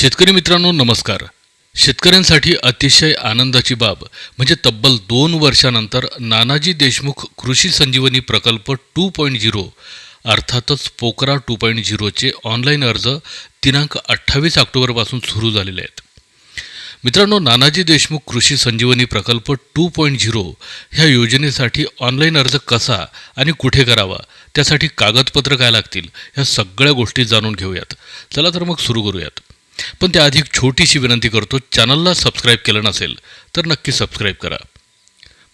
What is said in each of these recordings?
शेतकरी मित्रांनो नमस्कार. शेतकऱ्यांसाठी अतिशय आनंदाची बाब म्हणजे तब्बल दोन वर्षानंतर नानाजी देशमुख कृषी संजीवनी प्रकल्प टू पॉईंट झिरो अर्थातच पोकरा टू पॉईंट झिरोचे ऑनलाईन अर्ज दिनांक अठ्ठावीस ऑक्टोबरपासून सुरू झालेले आहेत. मित्रांनो नानाजी देशमुख कृषी संजीवनी प्रकल्प टू पॉईंट झिरो ह्या योजनेसाठी ऑनलाईन अर्ज कसा आणि कुठे करावा त्यासाठी कागदपत्र काय लागतील ह्या सगळ्या गोष्टी जाणून घेऊयात. चला तर मग सुरू करूयात. पण त्याआधी एक छोटीशी विनंती करतो चॅनलला सबस्क्राईब केलं नसेल तर नक्की सबस्क्राईब करा.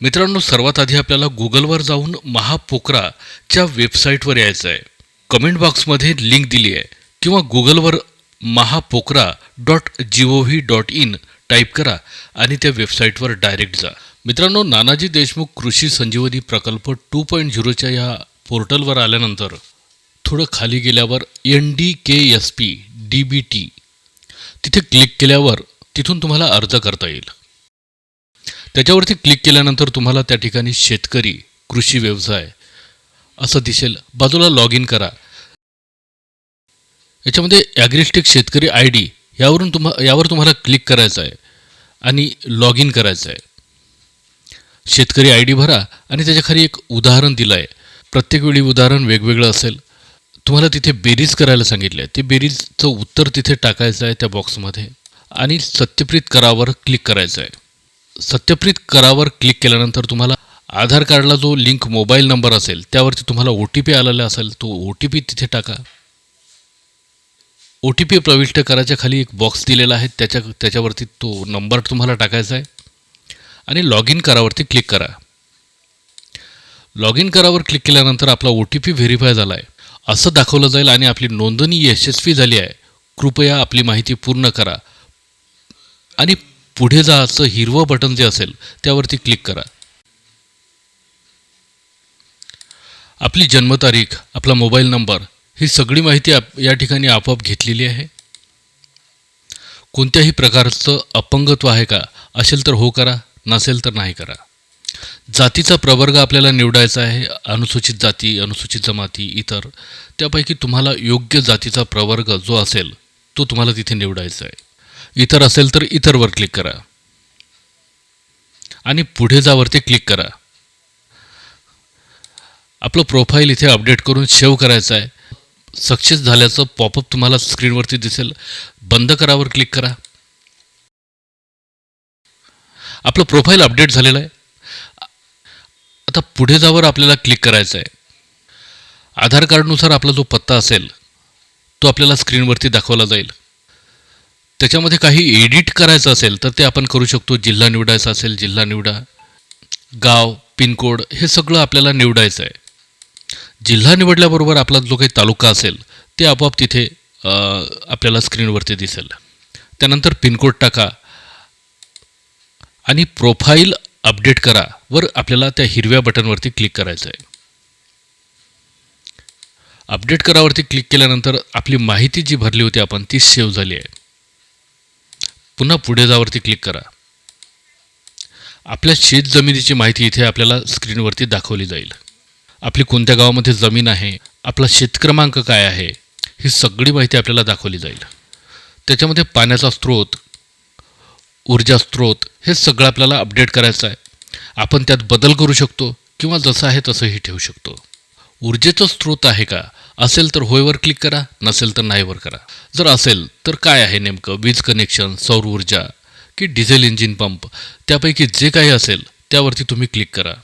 मित्रांनो सर्वात आधी आपल्याला गुगलवर जाऊन महापोकराच्या वेबसाईटवर यायचं आहे. कमेंट बॉक्समध्ये लिंक दिली आहे किंवा गुगलवर Mahapocra dot G O V dot in type करा आणि त्या वेबसाईटवर डायरेक्ट जा. मित्रांनो नानाजी देशमुख कृषी संजीवनी प्रकल्प टू पॉईंट झिरोच्या या पोर्टलवर आल्यानंतर थोडं खाली गेल्यावर N D K S P D B T तिथे क्लिक केल्यावर तिथून तुम्हाला अर्ज करता येईल. त्याच्यावरती क्लिक केल्यानंतर तुम्हाला त्या ठिकाणी शेतकरी कृषी व्यवसाय असं दिसेल. बाजूला लॉग इन करा. याच्यामध्ये ॲग्रिस्टिक शेतकरी आय डी यावरून तुम्हा यावर तुम्हाला क्लिक करायचं आहे आणि लॉग इन करायचं आहे. शेतकरी आय डी भरा आणि त्याच्याखाली एक उदाहरण दिलं आहे प्रत्येक वेळी उदाहरण वेगवेगळं असेल. तुम्हाला तिथे बेरीज करायला सांगितलं आहे ते बेरीजचं उत्तर तिथे टाकायचं आहे त्या बॉक्समध्ये आणि सत्यप्रित करावर क्लिक करायचं आहे. सत्यप्रित करावर क्लिक केल्यानंतर तुम्हाला आधार कार्डला जो लिंक मोबाईल नंबर असेल त्यावरती तुम्हाला ओ टी पी आलेला असेल तो ओ टी पी तिथे टाका. ओ टी पी प्रविष्ट करायच्या खाली एक बॉक्स दिलेला आहे त्याच्या त्याच्यावरती तो नंबर तुम्हाला टाकायचा आहे. आणि लॉग इन करावरती क्लिक करा. लॉग इन करावर क्लिक केल्यानंतर आपला ओ टी पी व्हेरीफाय झाला आहे. असं दाखवलं जाईल आणि आपली नोंदणी यशस्वी झाली आहे. कृपया आपली माहिती पूर्ण करा. आणि पुढे जा असं हिरवं बटन जे असेल त्यावरती क्लिक करा. आपली जन्मतारीख आपला मोबाईल नंबर ही सगळी माहिती आप या ठिकाणी आपोआप घेतलेली आहे. कोणत्याही प्रकारचं अपंगत्व आहे का? असेल तर हो करा नसेल तर नाही करा. जातीचा प्रवर्ग आपल्याला निवडायचा आहे अनुसूचित जाती अनुसूचित जमाती इतर त्यापैकी तुम्हाला योग्य जातीचा प्रवर्ग जो असेल तो तुम्हाला तिथे निवडायचा आहे. इतर असेल तर इतरवर क्लिक करा. आणि पुढे जावरती क्लिक करा. आपलं प्रोफाईल इथे अपडेट करून सेव्ह करायचं आहे. सक्सेस झाल्याचं पॉपअप तुम्हाला स्क्रीनवरती दिसेल. बंद करावर क्लिक करा. आपलं प्रोफाईल अपडेट झालेलं आहे. आता पुढे जावर आपल्याला क्लिक करायचं आहे आधार कार्डनुसार आपला जो पत्ता असेल तो आपल्याला स्क्रीनवरती दाखवला जाईल. त्याच्यामध्ये काही एडिट करायचं असेल तर ते आपण करू शकतो. जिल्हा निवडायचा असेल जिल्हा निवडा. गाव पिनकोड हे सगळं आपल्याला निवडायचं आहे जिल्हा निवडल्याबरोबर आपला जो काही तालुका असेल ते आपोआप तिथे आपल्याला स्क्रीनवरती दिसेल. त्यानंतर पिनकोड टाका. आणि प्रोफाईल अपडेट करा वर आपल्याला त्या हिरव्या बटनवरती क्लिक करायचं आहे अपडेट करावरती क्लिक केल्यानंतर आपली माहिती जी भरली होती आपण ती सेव्ह झाली आहे. पुन्हा पुढे जावरती क्लिक करा. आपल्या शेत जमिनीची माहिती इथे आपल्याला स्क्रीनवरती दाखवली जाईल. आपली कोणत्या गावामध्ये जमीन आहे आपला शेतक्रमांक काय आहे ही सगळी माहिती आपल्याला दाखवली जाईल. त्याच्यामध्ये पाण्याचा स्रोत ऊर्जा स्रोत हे सगळं आपल्याला अपडेट करायचं आहे. आपण त्यात बदल करू शकतो किंवा जसं आहे तसंही ठेवू शकतो. ऊर्जेचं स्रोत आहे का? असेल तर होयवर क्लिक करा नसेल तर नाहीवर करा. जर असेल तर काय आहे नेमकं? वीज कनेक्शन सौर ऊर्जा की डिझेल इंजिन पंप त्यापैकी जे काही असेल त्यावरती तुम्ही क्लिक करा.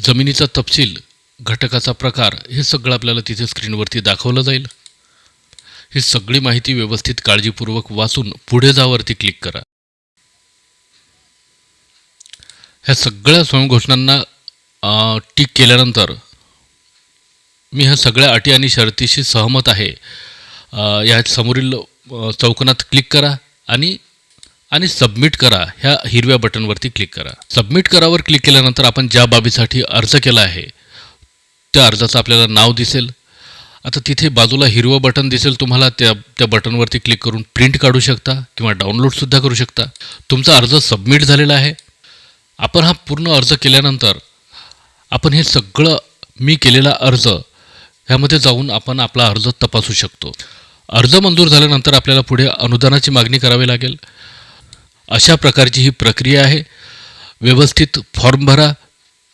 जमिनीचा तपशील घटकाचा प्रकार हे सगळं आपल्याला तिथे स्क्रीनवरती दाखवलं जाईल. ही सगळी माहिती व्यवस्थित काळजीपूर्वक वाचून पुढे जावरती क्लिक करा. ह्या सगळ्या स्वयंघोषणांना टिक केल्यानंतर मी ह्या सगळ्या अटी आणि शर्तीशी सहमत आहे. ह्या समोरील चौकोनात क्लिक करा आणि आणि सबमिट करा ह्या हिरव्या बटनवरती क्लिक करा. सबमिट करावर क्लिक केल्यानंतर आपण ज्या बाबीसाठी अर्ज केला आहे त्या अर्जाचं आपल्याला नाव दिसेल. आता तिथे बाजूला हिरवं बटन दिसेल तुम्हाला त्या त्या बटनवरती क्लिक करून प्रिंट काढू शकता किंवा डाउनलोडसुद्धा करू शकता. तुमचा अर्ज सबमिट झालेला आहे. आपण हा पूर्ण अर्ज केल्यानंतर आपण हे सगळं मी केलेला अर्ज ह्यामध्ये जाऊन आपण आपला अर्ज तपासू शकतो. अर्ज मंजूर झाल्यानंतर आपल्याला पुढे अनुदानाची मागणी करावी लागेल. अशा प्रकारची ही प्रक्रिया आहे. व्यवस्थित फॉर्म भरा.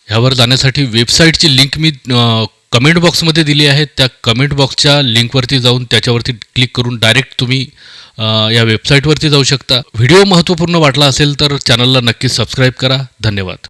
ह्यावर जाण्यासाठी वेबसाईटची लिंक मी कमेंट बॉक्समध्ये दिली आहे त्या कमेंट बॉक्सच्या लिंकवरती जाऊन त्याच्यावरती क्लिक करून डायरेक्ट तुम्ही या वेबसाईटवरती जाऊ शकता. व्हिडिओ महत्त्वपूर्ण वाटला असेल तर चॅनलला नक्कीच सबस्क्राईब करा. धन्यवाद.